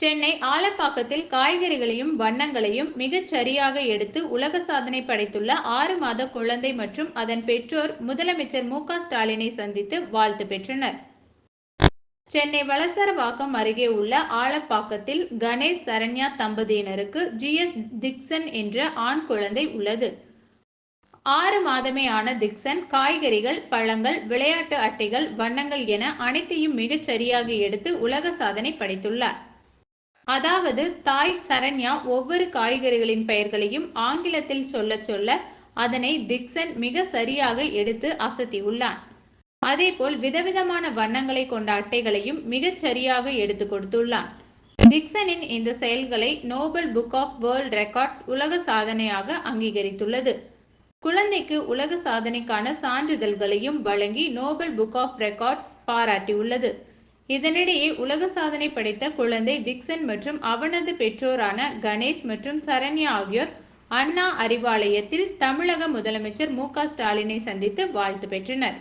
சென்னை ஆலப்பாக்கத்தில் காய்கறிகளையும் வண்ணங்களையும் மிகச் சரியாக எடுத்து உலக சாதனை படைத்துள்ள ஆறு மாத குழந்தை மற்றும் அதன் பெற்றோர் முதலமைச்சர் மு ஸ்டாலினை சந்தித்து வாழ்த்து பெற்றனர். சென்னை வளசரவாக்கம் அருகே உள்ள ஆலப்பாக்கத்தில் கணேஷ் சரண்யா தம்பதியினருக்கு ஜிஎஸ் திக்சன் என்ற ஆண் குழந்தை உள்ளது. ஆறு மாதமே ஆன திக்சன் காய்கறிகள் பழங்கள் விளையாட்டு அட்டைகள் வண்ணங்கள் என அனைத்தையும் மிகச் சரியாக எடுத்து உலக சாதனை படைத்துள்ளார். அதாவது தாய் சரண்யா ஒவ்வொரு காய்கறிகளின் பெயர்களையும் ஆங்கிலத்தில் சொல்ல சொல்ல அதனை திக்சன் மிக சரியாக எடுத்து அசத்தியுள்ளான். அதேபோல் விதவிதமான வண்ணங்களை கொண்ட அட்டைகளையும் மிகச் சரியாக எடுத்து கொடுத்துள்ளான். டிக்சனின் இந்த செயல்களை Nobel book of world records உலக சாதனையாக அங்கீகரித்துள்ளது. குழந்தைக்கு உலக சாதனைக்கான சான்றிதழ்களையும் வழங்கி நோபல் புக் ஆஃப் ரெக்கார்ட்ஸ் பாராட்டியுள்ளது. இதனிடையே உலக சாதனை படைத்த குழந்தை திக்சன் மற்றும் அவனது பெற்றோரான கணேஷ் மற்றும் சரண்யா ஆகியோர் அண்ணா அறிவாலயத்தில் தமிழக முதலமைச்சர் மு க ஸ்டாலினை சந்தித்து வாழ்த்து பெற்றனர்.